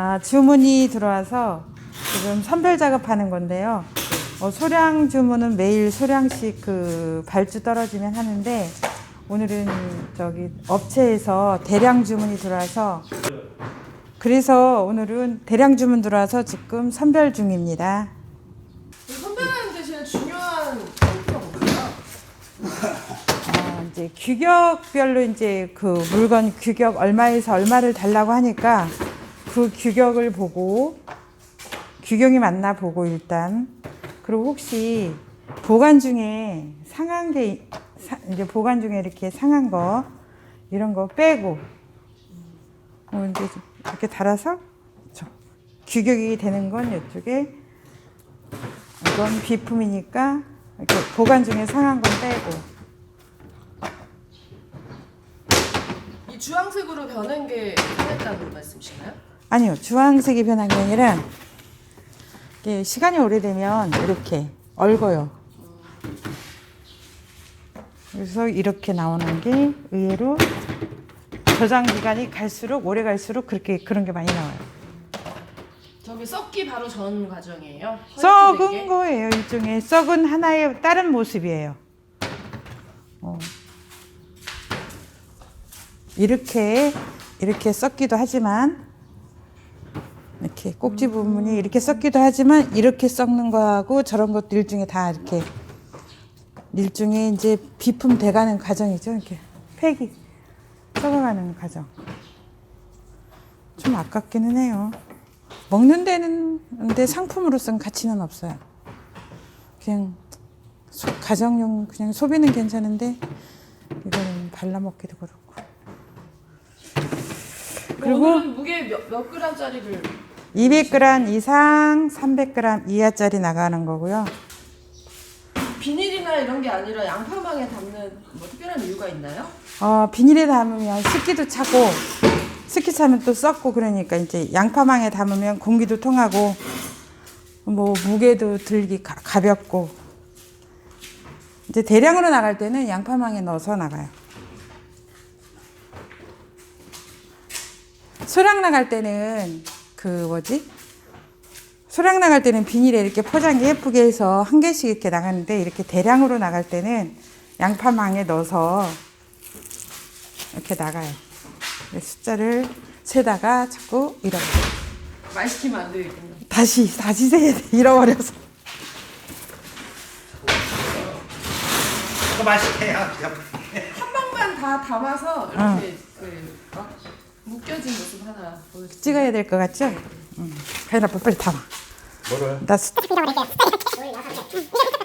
아, 주문이 들어와서 지금 선별 작업하는 건데요. 어, 소량 주문은 매일 소량씩 그 발주 떨어지면 하는데 오늘은 저기 업체에서 대량 주문이 들어와서 그래서 오늘은 대량 주문 들어와서 지금 선별 중입니다. 선별하는 데 제일 중요한 포인트가 뭔가요? 어, 이제 규격별로 이제 그 물건 규격 얼마에서 얼마를 달라고 하니까 그 규격을 보고 규격이 맞나 보고 일단 그리고 혹시 보관 중에 상한 게 사- 이제 보관 중에 이렇게 상한 거 이런 거 빼고 어, 이제 이렇게 달아서 저 규격이 되는 건 이쪽에 이건 비품이니까 이렇게 보관 중에 상한 건 빼고 이 주황색으로 변한 게 편했다는 말씀이신가요? 아니요, 주황색이 변한 게 아니라 이게 시간이 오래되면 이렇게 얼거요. 그래서 이렇게 나오는 게 의외로 저장 기간이 갈수록 오래 갈수록 그렇게 그런 게 많이 나와요. 저기 썩기 바로 전 과정이에요? 썩은 화이트되게? 거예요, 일종의 썩은 하나의 다른 모습이에요. 어. 이렇게 이렇게 썩기도 하지만 이렇게 꼭지 부분이 이렇게 썩기도 하지만 이렇게 썩는 거하고 저런 것도 일종의 다 이렇게 일종의 이제 비품 돼가는 과정이죠. 이렇게 팩이 썩어가는 과정. 좀 아깝기는 해요. 먹는 데는 근데 상품으로서는 가치는 없어요. 그냥 소- 가정용 그냥 소비는 괜찮은데 이거는 발라 먹기도 그렇고. 그리고 무게 몇, 몇 g짜리를 200g 이상, 300g 이하짜리 나가는 거고요. 비닐이나 이런 게 아니라 양파망에 담는 뭐 특별한 이유가 있나요? 어, 비닐에 담으면 습기도 차고 습기 차면 또 썩고 그러니까 이제 양파망에 담으면 공기도 통하고 뭐 무게도 들기 가, 가볍고 이제 대량으로 나갈 때는 양파망에 넣어서 나가요. 소량 나갈 때는 그 뭐지? 소량 나갈 때는 비닐에 이렇게 포장 예쁘게 해서 한 개씩 이렇게 나가는데 이렇게 대량으로 나갈 때는 양파망에 넣어서 이렇게 나가요. 네, 숫자를 세다가 자꾸 잃어버려요. 말 시키면 안 되겠군요. 다시 다시 세야 돼. 잃어버려서. 그거 맛있게 해요. 한 방만 다 담아서 이렇게 그막 묶여진 모습 하나 보여주세요. 찍어야 될 것 같죠? 응. 네. 파인애플 빨리 담아. 뭐를? 나 스-